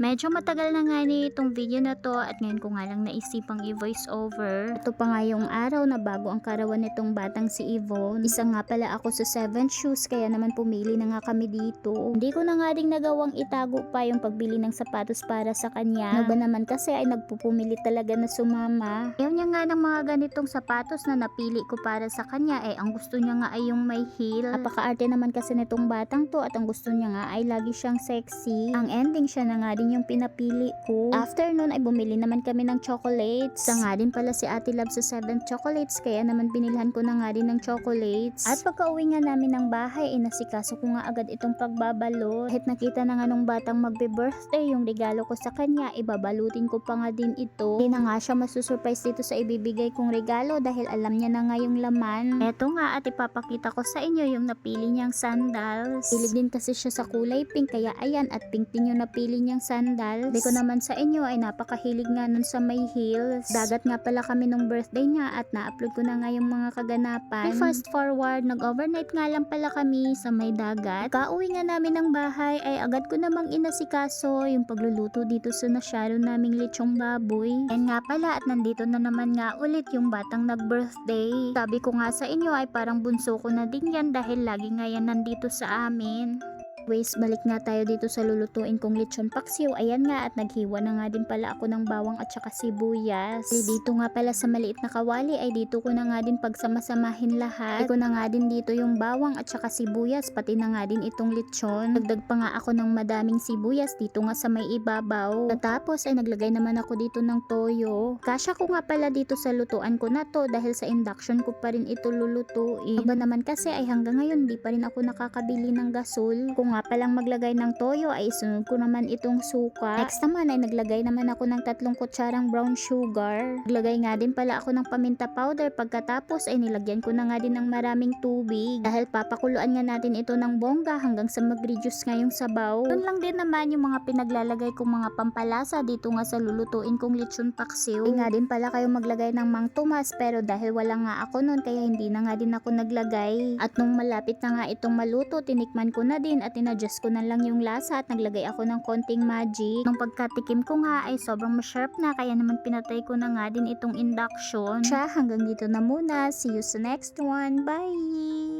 Medyo matagal na nga ni itong video na to at ngayon ko nga lang naisipang i-voice over. Ito pa nga yung araw na bago ang karawan nitong batang si Yvonne. Isa nga pala ako sa 7 shoes kaya naman pumili na nga kami dito. Hindi ko na nga rin nagawang itago pa yung pagbili ng sapatos para sa kanya. Ano ba naman kasi ay nagpupumili talaga na sumama. Ayaw niya nga ng mga ganitong sapatos na napili ko para sa kanya eh ang gusto niya nga ay yung may heel. Napaka-arte naman kasi nitong batang to at ang gusto niya nga ay lagi siyang sexy. Ang ending siya na nga din yung pinapili ko. After nun ay bumili naman kami ng chocolates. Sa nga din pala si Ate Love sa 7 chocolates kaya naman binilhan ko na nga din ng chocolates. At pagka uwi nga namin ng bahay ay nasikaso ko nga agad itong pagbabalot. Kahit nakita na nga nung batang magbe-birthday yung regalo ko sa kanya, ibabalutin ko pa nga din ito. Hindi na nga siya masusurprise dito sa ibibigay kong regalo dahil alam niya na nga yung laman. Eto nga at ipapakita ko sa inyo yung napili niyang sandals. Hilig din kasi siya sa kulay pink kaya ayan at pink din yung napili niyang sandals. Di ko naman sa inyo ay napakahilig nga nun sa may heels. Dagat nga pala kami nung birthday niya at na-upload ko na nga yung mga kaganapan. Fast forward, nag-overnight nga lang pala kami sa may dagat. Kauwi nga namin ng bahay ay agad ko namang inasikaso yung pagluluto dito sa nasyado naming lechong baboy. And nga pala at nandito na naman nga ulit yung batang nag-birthday. Sabi ko nga sa inyo ay parang bunso ko na din yan dahil lagi nga yan nandito sa amin. Anyways, balik nga tayo dito sa lulutuin kong lechon paksiw. Ayan nga at naghiwa na nga din pala ako ng bawang at saka sibuyas. Di dito nga pala sa maliit na kawali ay dito ko na nga din pagsama-samahin lahat. Ay ko na nga din dito yung bawang at saka sibuyas pati na nga din itong lechon. Nagdag pa nga ako ng madaming sibuyas dito nga sa may ibabaw. Tapos ay naglagay naman ako dito ng toyo. Kasya ko nga pala dito sa lutuan ko na to dahil sa induction ko pa rin ito lulutuin. Aba naman kasi ay hanggang ngayon di pa rin ako nakakabili ng gasol. Kung nga palang maglagay ng toyo ay isunod ko naman itong suka. Next naman ay naglagay naman ako ng tatlong kutsarang brown sugar. Naglagay nga din pala ako ng paminta powder pagkatapos ay nilagyan ko na nga din ng maraming tubig. Dahil papakuluan nga natin ito ng bongga hanggang sa mag-reduce nga yung sabaw. Doon lang din naman yung mga pinaglalagay kong mga pampalasa dito nga sa lulutuin kong lechon paksiw. Ay nga din pala kayo maglagay ng mang tumas pero dahil wala nga ako noon kaya hindi na nga din ako naglagay. At nung malapit na nga itong maluto, tinikman ko na din at inadjust ko na lang yung lasa at naglagay ako ng konting magic. Nung pagkatikim ko nga ay sobrang masarap na kaya naman pinatay ko na nga din itong induction. Siya hanggang dito na muna. See you sa next one. Bye!